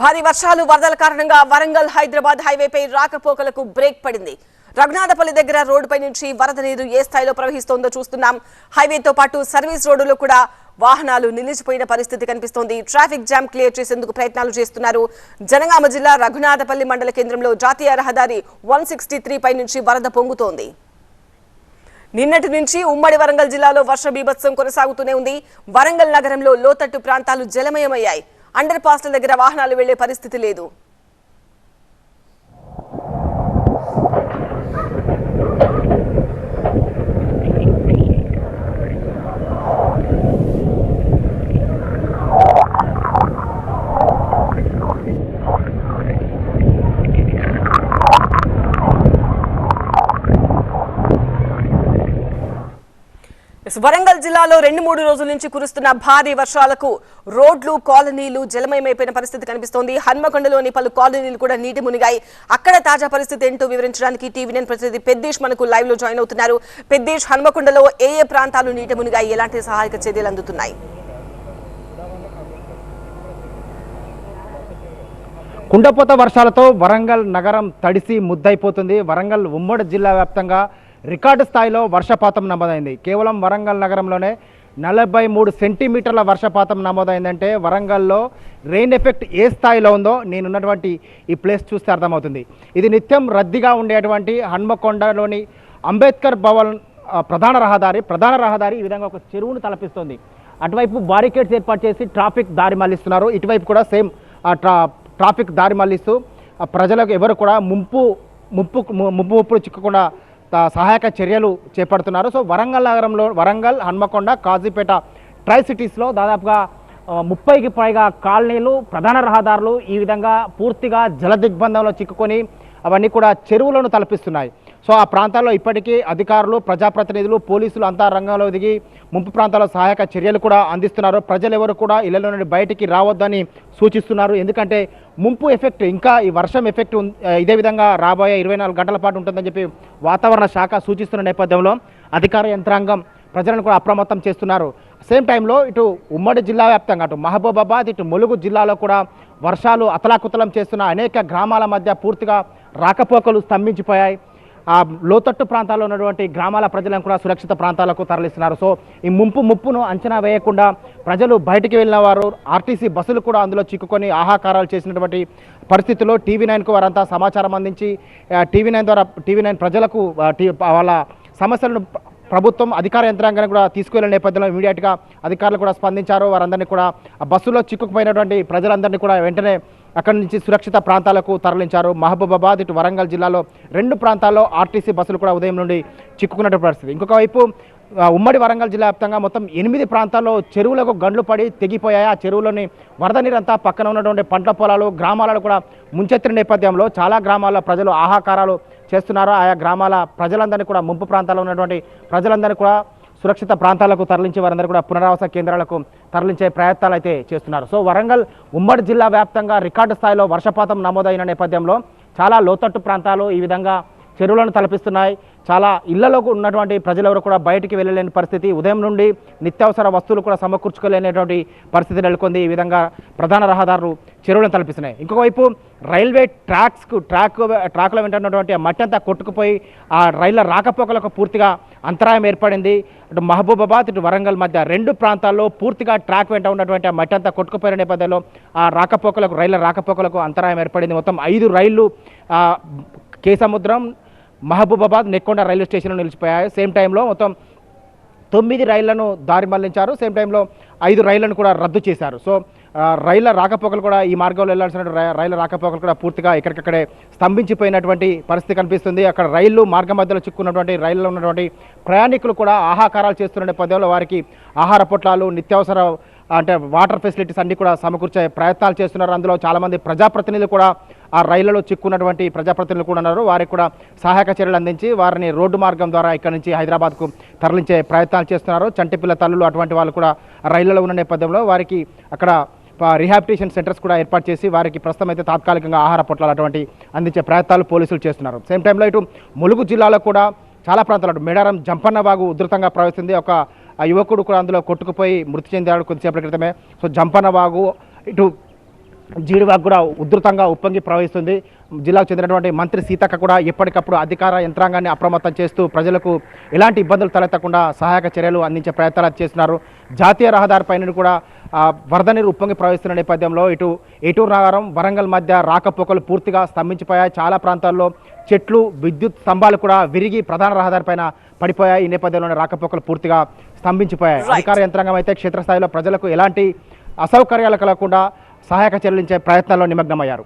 భారీ వర్షాలు వరదల కారణంగా వరంగల్ హైదరాబాద్ హైవేపై రాకపోకలకు బ్రేక్ పడింది. రఘునాథపల్లి దగ్గర రోడ్డుపై నుంచి వరద నీరు ఏ స్థాయిలో ప్రవహిస్తోందో చూస్తున్నాం. హైవేతో పాటు సర్వీస్ రోడ్డులో కూడా వాహనాలు నిలిచిపోయిన పరిస్థితి కనిపిస్తోంది. ట్రాఫిక్ జామ్ క్లియర్ చేసేందుకు ప్రయత్నాలు చేస్తున్నారు. జనగామ జిల్లా రఘునాథపల్లి మండల కేంద్రంలో జాతీయ రహదారి వన్ సిక్స్టీ త్రీ పై నుంచి వరద పొంగుతోంది. నిన్నటి నుంచి ఉమ్మడి వరంగల్ జిల్లాలో వర్ష బీభత్సం కొనసాగుతూనే ఉంది. వరంగల్ నగరంలో లోతట్టు ప్రాంతాలు జలమయమయ్యాయి. అండర్ పాస్ల దగ్గర వాహనాలు వెళ్ళే పరిస్థితి లేదు. వరంగల్ జిల్లాలో రెండు మూడు రోజుల నుంచి కురుస్తున్న భారీ వర్షాలకు రోడ్లు కాలనీలు జలమయమైపోయిన పరిస్థితి కనిపిస్తోంది. హన్మకొండలోని పలు కాలనీలు కూడా నీటి మునిగాయి. అక్కడ తాజా పరిస్థితి ఏంటో వివరించడానికి టీవీ నైన్ ప్రతినిధి పెద్దేష్ మనకు లైవ్లో జాయిన్ అవుతున్నారు. పెద్దేష్ హన్మకొండలో ఏ ఏ ప్రాంతాలు నీటి మునిగాయి? ఎలాంటి సహాయక చర్యలు అందుతున్నాయి? కుండపోత వర్షాలతో వరంగల్ నగరం తడిసి ముద్దైపోతుంది వరంగల్ ఉమ్మడి జిల్లా వ్యాప్తంగా రికార్డు స్థాయిలో వర్షపాతం నమోదైంది. కేవలం వరంగల్ నగరంలోనే నలభై మూడు సెంటీమీటర్ల వర్షపాతం నమోదైందంటే వరంగల్లో రెయిన్ ఎఫెక్ట్ ఏ స్థాయిలో ఉందో నేనున్నటువంటి ఈ ప్లేస్ చూస్తే అర్థమవుతుంది. ఇది నిత్యం రద్దీగా ఉండేటువంటి హన్మకొండలోని అంబేద్కర్ భవన్ ప్రధాన రహదారి. ప్రధాన రహదారి ఈ విధంగా ఒక చెరువును తలపిస్తుంది. అటువైపు బారికేడ్స్ ఏర్పాటు చేసి ట్రాఫిక్ దారి మళ్ళిస్తున్నారు. ఇటువైపు కూడా సేమ్ ట్రా ట్రాఫిక్ దారి మళ్ళిస్తూ ప్రజలకు ఎవరు కూడా ముంపు ముప్పు ము- ముప్పు ముప్పులు చిక్కకుండా సహాయక చర్యలు చేపడుతున్నారు. సో వరంగల్ నగరంలో వరంగల్ హన్మకొండ కాజీపేట ట్రై సిటీస్లో దాదాపుగా ముప్పైకి పైగా కాలనీలు ప్రధాన రహదారులు ఈ విధంగా పూర్తిగా జల దిగ్బంధంలో చిక్కుకొని అవన్నీ కూడా చెరువులను తలపిస్తున్నాయి. సో ఆ ప్రాంతాల్లో ఇప్పటికీ అధికారులు ప్రజాప్రతినిధులు పోలీసులు అంతా రంగంలో దిగి ముంపు ప్రాంతాల్లో సహాయక చర్యలు కూడా అందిస్తున్నారు. ప్రజలు ఎవరు కూడా ఇళ్ళలో నుండి బయటికి రావద్దని సూచిస్తున్నారు. ఎందుకంటే ముంపు ఎఫెక్ట్ ఇంకా ఈ వర్షం ఎఫెక్ట్ ఇదే విధంగా రాబోయే ఇరవై నాలుగు గంటల పాటు ఉంటుందని చెప్పి వాతావరణ శాఖ సూచిస్తున్న నేపథ్యంలో అధికార యంత్రాంగం ప్రజలను కూడా అప్రమత్తం చేస్తున్నారు. సేమ్ టైంలో ఇటు ఉమ్మడి జిల్లా వ్యాప్తంగా అటు మహబూబాబాద్ ఇటు ములుగు జిల్లాలో కూడా వర్షాలు అతలాకుతలం చేస్తున్న అనేక గ్రామాల మధ్య పూర్తిగా రాకపోకలు స్తంభించిపోయాయి. ఆ లోతట్టు ప్రాంతాల్లో ఉన్నటువంటి గ్రామాల ప్రజలను కూడా సురక్షిత ప్రాంతాలకు తరలిస్తున్నారు. సో ఈ ముంపు ముప్పును అంచనా వేయకుండా ప్రజలు బయటికి వెళ్ళిన వారు ఆర్టీసీ బస్సులు కూడా అందులో చిక్కుకొని ఆహాకారాలు చేసినటువంటి పరిస్థితుల్లో టీవీ నైన్కు వారంతా సమాచారం అందించి టీవీ నైన్ ద్వారా టీవీ నైన్ ప్రజలకు వాళ్ళ సమస్యలను ప్రభుత్వం అధికార యంత్రాంగాన్ని కూడా తీసుకువెళ్ళిన నేపథ్యంలో ఇమీడియట్గా అధికారులు కూడా స్పందించారు. వారందరినీ కూడా ఆ బస్సులో చిక్కుకుపోయినటువంటి ప్రజలందరినీ కూడా వెంటనే అక్కడి నుంచి సురక్షిత ప్రాంతాలకు తరలించారు. మహబూబాబాద్ ఇటు వరంగల్ జిల్లాలో రెండు ప్రాంతాల్లో ఆర్టీసీ బస్సులు కూడా ఉదయం నుండి చిక్కుకున్నటువంటి పరిస్థితి. ఇంకొక వైపు ఉమ్మడి వరంగల్ జిల్లా వ్యాప్తంగా మొత్తం ఎనిమిది ప్రాంతాల్లో చెరువులకు గండ్లు పడి తెగిపోయాయి. ఆ చెరువులోని వరద నీరంతా పక్కన ఉన్నటువంటి పంట పొలాలు గ్రామాలను కూడా ముంచెత్తిన నేపథ్యంలో చాలా గ్రామాల్లో ప్రజలు ఆహాకారాలు చేస్తున్నారు. ఆయా గ్రామాల ప్రజలందరినీ కూడా ముంపు ప్రాంతాల్లో ఉన్నటువంటి ప్రజలందరినీ కూడా సురక్షిత ప్రాంతాలకు తరలించి వారందరూ కూడా పునరావాస కేంద్రాలకు తరలించే ప్రయత్నాలు అయితే చేస్తున్నారు. సో వరంగల్ ఉమ్మడి జిల్లా వ్యాప్తంగా రికార్డు స్థాయిలో వర్షపాతం నమోదైన నేపథ్యంలో చాలా లోతట్టు ప్రాంతాలు ఈ విధంగా చెరువులను తలపిస్తున్నాయి. చాలా ఇళ్ళలో ఉన్నటువంటి ప్రజలెవరు కూడా బయటికి వెళ్ళలేని పరిస్థితి. ఉదయం నుండి నిత్యావసర వస్తువులు కూడా సమకూర్చుకోలేనటువంటి పరిస్థితి నెలకొంది. ఈ విధంగా ప్రధాన రహదారులు చెరువులను తలపిస్తున్నాయి. ఇంకోవైపు రైల్వే ట్రాక్స్కు ట్రాక్ ట్రాక్లో వెంటన్నటువంటి ఆ మట్టి అంతా కొట్టుకుపోయి ఆ రైళ్ళ రాకపోకలకు పూర్తిగా అంతరాయం ఏర్పడింది. అటు మహబూబాబాద్ ఇటు వరంగల్ మధ్య రెండు ప్రాంతాల్లో పూర్తిగా ట్రాక్ వెంట ఉన్నటువంటి ఆ మట్టి అంతా కొట్టుకుపోయిన నేపథ్యంలో ఆ రాకపోకలకు రైళ్ళ రాకపోకలకు అంతరాయం ఏర్పడింది. మొత్తం ఐదు రైళ్ళు కేసముద్రం మహబూబాబాద్ నెక్కొండ రైల్వే స్టేషన్లో నిలిచిపోయాయి. సేమ్ టైంలో మొత్తం తొమ్మిది రైళ్ళను దారి మళ్ళించారు. సేమ్ టైంలో ఐదు రైళ్ళను కూడా రద్దు చేశారు. సో రైళ్ళ రాకపోకలు కూడా ఈ మార్గంలో వెళ్ళాల్సిన రైళ్ళ రాకపోకలు కూడా పూర్తిగా ఎక్కడికక్కడే స్తంభించిపోయినటువంటి పరిస్థితి కనిపిస్తుంది. అక్కడ రైళ్ళు మార్గ మధ్యలో చిక్కున్నటువంటి రైళ్ళలో ఉన్నటువంటి ప్రయాణికులు కూడా ఆహాకారాలు చేస్తున్న నేపథ్యంలో వారికి ఆహార పొట్లాలు నిత్యావసర అంటే వాటర్ ఫెసిలిటీస్ అన్ని కూడా సమకూర్చే ప్రయత్నాలు చేస్తున్నారు. అందులో చాలామంది ప్రజాప్రతినిధులు కూడా ఆ రైళ్ళలో చిక్కున్నటువంటి ప్రజాప్రతినిధులు కూడా ఉన్నారు. వారికి కూడా సహాయక చర్యలు అందించి వారిని రోడ్డు మార్గం ద్వారా ఇక్కడ నుంచి హైదరాబాద్కు తరలించే ప్రయత్నాలు చేస్తున్నారు. చంటిపిల్ల తల్లులు అటువంటి వాళ్ళు కూడా రైళ్ళలో ఉన్న నేపథ్యంలో వారికి అక్కడ రిహాబిటేషన్ సెంటర్స్ కూడా ఏర్పాటు చేసి వారికి ప్రస్తుతం అయితే తాత్కాలికంగా ఆహార పొట్లాలు అటువంటి అందించే ప్రయత్నాలు పోలీసులు చేస్తున్నారు. సేమ్ టైంలో ఇటు ములుగు జిల్లాలో కూడా చాలా ప్రాంతాలు మేడారం జంపన్నబాగు ఉధృతంగా ప్రవహిస్తుంది. ఒక ఆ యువకుడు కూడా అందులో కొట్టుకుపోయి మృతి చెందాడు కొద్దిసేపటి క్రితమే. సో జంపనవాగు ఇటు జీడివాగ్ కూడా ఉధృతంగా ఉప్పొంగి ప్రవహిస్తుంది. జిల్లాకు చెందినటువంటి మంత్రి సీతక్క కూడా ఎప్పటికప్పుడు అధికార యంత్రాంగాన్ని అప్రమత్తం చేస్తూ ప్రజలకు ఎలాంటి ఇబ్బందులు తలెత్తకుండా సహాయక చర్యలు అందించే ప్రయత్నాలు చేస్తున్నారు. జాతీయ రహదారిపైన కూడా వరద నీరు ఉప్పొంగి ప్రవహిస్తున్న నేపథ్యంలో ఇటు ఏటూరు నగరం వరంగల్ మధ్య రాకపోకలు పూర్తిగా స్తంభించిపోయాయి. చాలా ప్రాంతాల్లో చెట్లు విద్యుత్ స్తంభాలు కూడా విరిగి ప్రధాన రహదారిపైన పడిపోయాయి. ఈ నేపథ్యంలోనే రాకపోకలు పూర్తిగా స్తంభించిపోయాయి. అధికార యంత్రాంగం అయితే క్షేత్రస్థాయిలో ప్రజలకు ఎలాంటి అసౌకర్యాలు కలగకుండా సహాయక చర్యలు ఇచ్చే ప్రయత్నాల్లో నిమగ్నమయ్యారు.